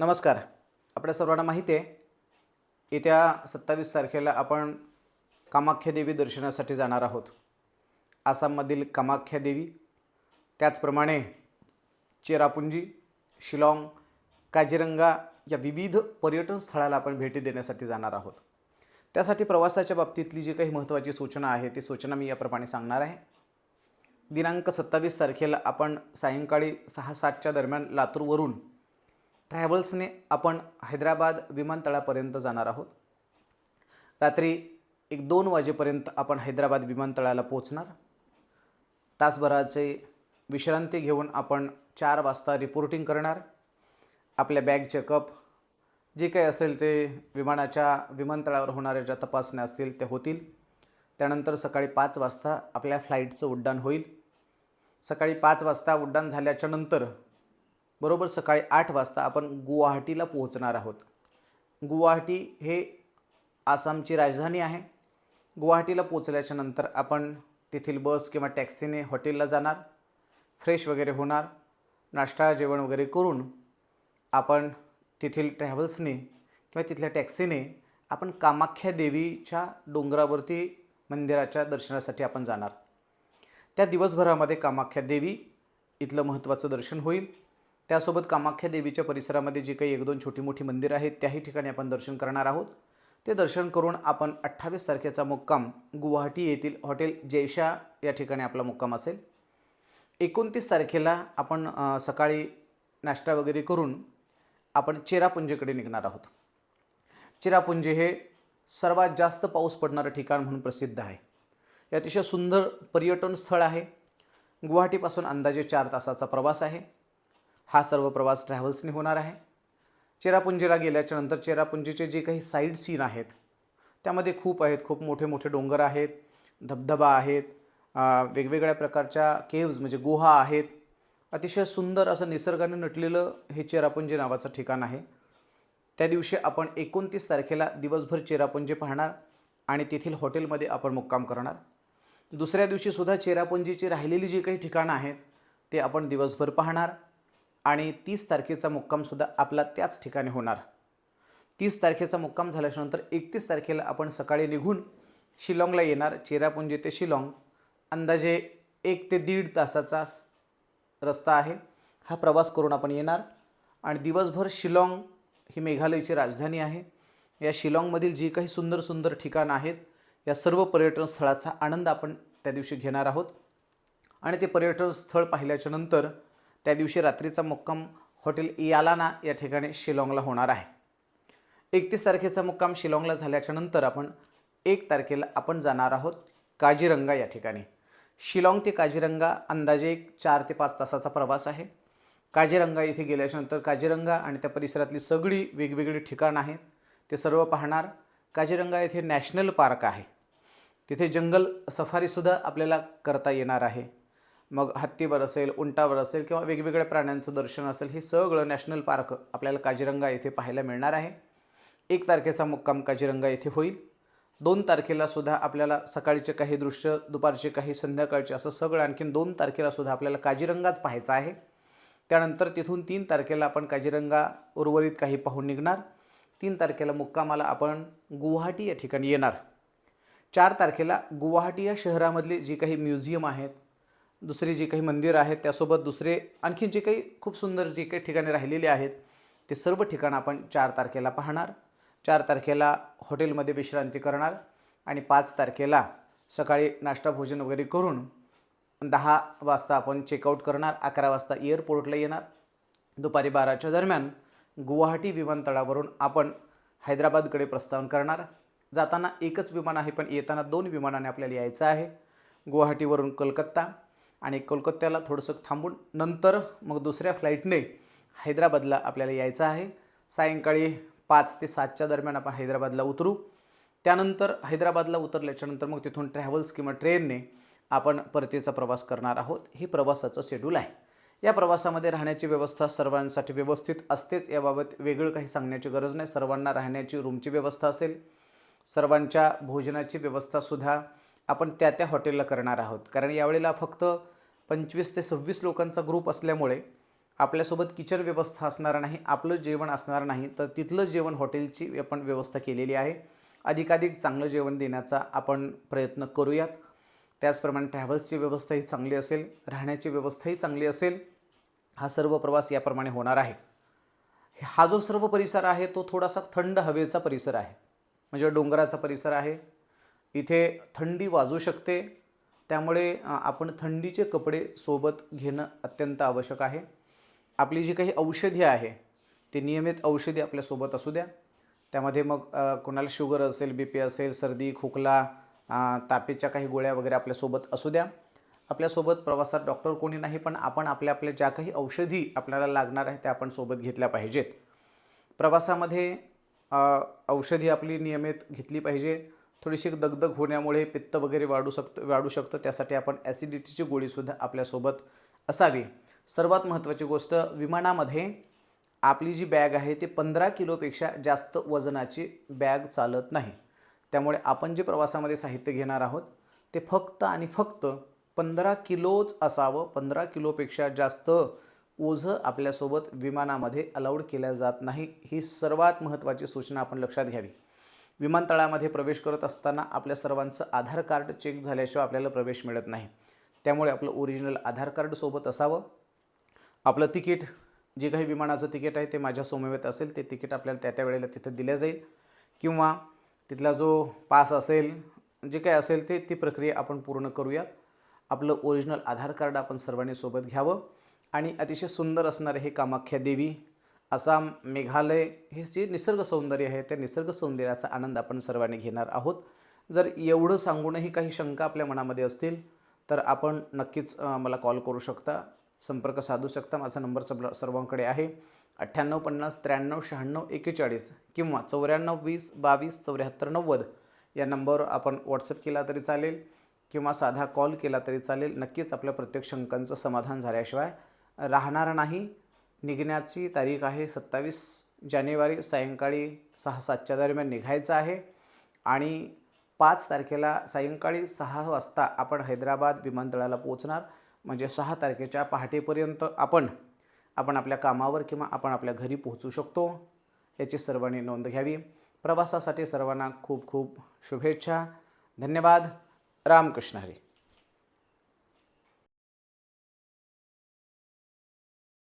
नमस्कार. आपल्या सर्वांना माहिती आहे येत्या सत्तावीस तारखेला आपण कामाख्या देवी दर्शनासाठी जाणार आहोत. आसाममधील कामाख्या देवी त्याचप्रमाणे चेरापुंजी शिलाँग काजीरंगा या विविध पर्यटन स्थळाला आपण भेटी देण्यासाठी जाणार आहोत. त्यासाठी प्रवासाच्या बाबतीतली जी काही महत्त्वाची सूचना आहे ती सूचना मी याप्रमाणे सांगणार आहे. दिनांक सत्तावीस तारखेला आपण सायंकाळी सहा सातच्या दरम्यान लातूरवरून ट्रॅव्हल्सने आपण हैदराबाद विमानतळापर्यंत जाणार आहोत. रात्री एक दोन वाजेपर्यंत आपण हैदराबाद विमानतळाला पोचणार तासभराचे विश्रांती घेऊन आपण चार वाजता रिपोर्टिंग करणार. आपल्या बॅग चेकअप जे काही असेल ते विमानाच्या विमानतळावर होणाऱ्या ज्या तपासण्या असतील त्या होतील. त्यानंतर सकाळी पाच वाजता आपल्या फ्लाईटचं उड्डाण होईल. सकाळी पाच वाजता उड्डाण झाल्याच्यानंतर बरोबर सकाळी आठ वाजता आपण गुवाहाटीला पोहोचणार आहोत. गुवाहाटी हे आसामची राजधानी आहे. गुवाहाटीला पोचल्याच्या नंतर आपण तेथील बस किंवा टॅक्सीने हॉटेलला जाणार. फ्रेश वगैरे होणार. नाश्ता जेवण वगैरे करून आपण तेथील ट्रॅव्हल्सने किंवा तिथल्या टॅक्सीने आपण कामाख्या देवीच्या डोंगरावरती मंदिराच्या दर्शनासाठी आपण जाणार. त्या दिवसभरामध्ये कामाख्या देवी इथलं महत्त्वाचं दर्शन होईल. त्यासोबत कामाख्या देवीच्या परिसरामध्ये जी काही एक दोन छोटी मोठी मंदिरं आहेत त्याही ठिकाणी आपण दर्शन करणार आहोत. ते दर्शन करून आपण अठ्ठावीस तारखेचा मुक्काम गुवाहाटी येथील हॉटेल जयशा या ठिकाणी आपला मुक्काम असेल. एकोणतीस तारखेला आपण सकाळी नाश्ता वगैरे करून आपण चेरापुंजीकडे निघणार आहोत. चिरापुंजी हे सर्वात जास्त पाऊस पडणारं ठिकाण म्हणून प्रसिद्ध आहे. हे अतिशय सुंदर पर्यटन स्थळ आहे. गुवाहाटीपासून अंदाजे चार तासाचा प्रवास आहे. हा सर्व प्रवास ट्रॅव्हल्सने होणार आहे. चेरापुंजीला गेल्याच्यानंतर चेरापुंजीचे जे काही साईड सीन आहेत त्यामध्ये खूप आहेत खूप मोठे मोठे डोंगर आहेत धबधबा आहेत वेगवेगळ्या प्रकारच्या केव्ज म्हणजे गुहा आहेत. अतिशय सुंदर असं निसर्गाने नटलेलं हे चेरापुंजी नावाचं ठिकाण आहे. त्या दिवशी आपण एकोणतीस तारखेला दिवसभर चेरापुंजी पाहणार आणि तेथील हॉटेलमध्ये आपण मुक्काम करणार. दुसऱ्या दिवशीसुद्धा चेरापुंजीची राहिलेली जी काही ठिकाणं आहेत ते आपण दिवसभर पाहणार. आणि तीस तारखेचा मुक्कामसुद्धा आपला त्याच ठिकाणी होणार. तीस तारखेचा मुक्काम झाल्याच्यानंतर एकतीस तारखेला आपण सकाळी निघून शिलाँगला येणार चेरापुंजी ते शिलाँग. अंदाजे एक ते दीड तासाचा रस्ता आहे. हा प्रवास करून आपण येणार आणि दिवसभर शिलाँग ही मेघालयची राजधानी आहे. या शिलाँगमधील जी काही सुंदर सुंदर ठिकाणं आहेत या सर्व पर्यटन स्थळाचा आनंद आपण त्या दिवशी घेणार आहोत. आणि ते पर्यटन स्थळ पाहिल्याच्यानंतर त्या दिवशी रात्रीचा मुक्काम हॉटेल इयालाना या ठिकाणी शिलाँगला होणार आहे. एकतीस तारखेचा मुक्काम शिलाँगला झाल्याच्यानंतर आपण एक तारखेला आपण जाणार आहोत काजीरंगा या ठिकाणी. शिलाँग ते काजीरंगा अंदाजे एक चार ते पाच तासाचा प्रवास आहे. काजीरंगा इथे गेल्याच्यानंतर काजीरंगा आणि त्या परिसरातली सगळी वेगवेगळी ठिकाणं आहेत. ते सर्व पाहणार. काजीरंगा येथे नॅशनल पार्क आहे. तिथे जंगल सफारीसुद्धा आपल्याला करता येणार आहे. मग हत्तीवर असेल उंटावर असेल किंवा वेगवेगळ्या प्राण्यांचं दर्शन असेल हे सगळं नॅशनल पार्क आपल्याला काजिरंगा येथे पाहायला मिळणार आहे. एक तारखेचा मुक्काम काजिरंगा येथे होईल. दोन तारखेला सुद्धा आपल्याला सकाळचे काही दृश्य दुपारचे काही संध्याकाळचे असं सगळं आणखीन दोन तारखेला सुद्धा आपल्याला काजिरंगाच पाहायचा आहे. त्यानंतर तिथून तीन तारखेला आपण काजिरंगा उर्वरित काही पाहून निघणार. तीन तारखेला मुक्कामाला आपण गुवाहाटी या ठिकाणी येणार. चार तारखेला गुवाहाटी या शहरामधले जी काही म्युझियम आहेत दुसरी जी काही मंदिरं आहेत त्यासोबत दुसरे आणखी जे काही खूप सुंदर जे काही ठिकाणे राहिलेली आहेत ते सर्व ठिकाणं आपण चार तारखेला पाहणार. चार तारखेला हॉटेलमध्ये विश्रांती करणार आणि पाच तारखेला सकाळी नाश्ता भोजन वगैरे करून दहा वाजता आपण चेकआउट करणार अकरा वाजता एअरपोर्टला येणार. दुपारी बाराच्या दरम्यान गुवाहाटी विमानतळावरून आपण हैदराबादकडे प्रस्थान करणार. जाताना एकच विमान आहे पण येताना दोन विमानाने आपल्याला यायचं आहे. गुवाहाटीवरून कलकत्ता आणि कोलकात्याला थोडंसं थांबून नंतर मग दुसऱ्या फ्लाईटने हैदराबादला आपल्याला यायचं आहे. सायंकाळी पाच ते सातच्या दरम्यान आपण हैदराबादला उतरू. त्यानंतर हैदराबादला उतरल्याच्यानंतर मग तिथून ट्रॅव्हल्स किंवा ट्रेनने आपण परतीचा प्रवास करणार आहोत. हे प्रवासाचं शेड्यूल आहे. या प्रवासामध्ये राहण्याची व्यवस्था सर्वांसाठी व्यवस्थित असतेच. याबाबत वेगळं काही सांगण्याची गरज नाही. सर्वांना राहण्याची रूमची व्यवस्था असेल. सर्वांच्या भोजनाची व्यवस्थासुद्धा आपण त्या त्या हॉटेलला करणार आहोत. कारण यावेळेला फक्त पंचवीस ते सव्वीस लोकांचा ग्रुप असल्यामुळे आपल्यासोबत किचन व्यवस्था असणार नाही आपलं जेवण असणार नाही तर तिथलं जेवण हॉटेलची आपण व्यवस्था केलेली आहे. अधिकाधिक चांगलं जेवण देण्याचा आपण प्रयत्न करूयात. त्याचप्रमाणे ट्रॅव्हल्सची व्यवस्थाही चांगली असेल राहण्याची व्यवस्थाही चांगली असेल हा सर्व प्रवास याप्रमाणे होणार आहे. हा जो सर्व परिसर आहे तो थोडासा थंड हवेचा परिसर आहे. म्हणजे डोंगराचा परिसर आहे इथे थंडी वाजू शकते. त्यामुळे आपण थंडीचे कपडे सोबत घेणं अत्यंत आवश्यक आहे. आपली जी काही औषधी आहे ती नियमित औषधी आपल्यासोबत असू द्या. त्यामध्ये मग कोणाला शुगर असेल बी पी असेल सर्दी खोकला तापेच्या काही गोळ्या वगैरे आपल्यासोबत असू द्या. आपल्यासोबत प्रवासात डॉक्टर कोणी नाही पण आपण आपल्या आपल्या ज्या काही औषधी आपल्याला लागणार आहे त्या आपण सोबत घेतल्या पाहिजेत. प्रवासामध्ये औषधी आपली नियमित घेतली पाहिजे. थोडीशी दगदग होण्यामुळे पित्त वगैरे वाढू शकतं वाढू शकतं. त्यासाठी आपण ॲसिडिटीची गोळीसुद्धा आपल्यासोबत असावी. सर्वात महत्त्वाची गोष्ट विमानामध्ये आपली जी बॅग आहे ती पंधरा किलोपेक्षा जास्त वजनाची बॅग चालत नाही. त्यामुळे आपण जे प्रवासामध्ये साहित्य घेणार आहोत ते फक्त आणि फक्त पंधरा किलोच असावं. पंधरा किलोपेक्षा जास्त ओझं आपल्यासोबत विमानामध्ये अलाउड केल्या जात नाही. ही सर्वात महत्त्वाची सूचना आपण लक्षात घ्यावी. विमानतळामध्ये प्रवेश करत असताना आपल्या सर्वांचं आधार कार्ड चेक झाल्याशिवाय आपल्याला प्रवेश मिळत नाही. त्यामुळे आपलं ओरिजिनल आधार कार्ड सोबत असावं. आपलं तिकीट जे काही विमानाचं तिकीट आहे ते माझ्या सोमवेत असेल ते तिकीट आपल्याला त्या त्या वेळेला तिथं दिलं जाईल. किंवा तिथला जो पास असेल जे काय असेल ते ती प्रक्रिया आपण पूर्ण करूयात आपलं ओरिजिनल आधार कार्ड आपण सर्वांनी सोबत घ्यावं. आणि अतिशय सुंदर असणारे हे कामाख्या देवी आसाम मेघालय हे जे निसर्ग सौंदर्य आहे त्या निसर्ग सौंदर्याचा आनंद आपण सर्वांनी घेणार आहोत. जर एवढं सांगूनही काही शंका आपल्या मनामध्ये असतील तर आपण नक्कीच मला कॉल करू शकता. संपर्क साधू शकता. माझा नंबर सब सर्वांकडे आहे. अठ्ठ्याण्णव पन्नास त्र्याण्णव शहाण्णव एकेचाळीस किंवा चौऱ्याण्णव वीस बावीस चौऱ्याहत्तर नव्वद या नंबरवर आपण व्हॉट्सअप केला तरी चालेल किंवा साधा कॉल केला तरी चालेल. नक्कीच आपल्या प्रत्येक शंकांचं समाधान झाल्याशिवाय राहणार नाही. निघण्याची तारीख आहे सत्तावीस जानेवारी सायंकाळी सहा सातच्या दरम्यान निघायचं आहे. आणि पाच तारखेला सायंकाळी सहा वाजता आपण हैदराबाद विमानतळाला पोहोचणार. म्हणजे सहा तारखेच्या पहाटेपर्यंत आपण आपण आपल्या कामावर किंवा आपण आपल्या घरी पोहोचू शकतो. याची सर्वांनी नोंद घ्यावी. प्रवासासाठी सर्वांना खूप खूप शुभेच्छा. धन्यवाद. रामकृष्ण हरी.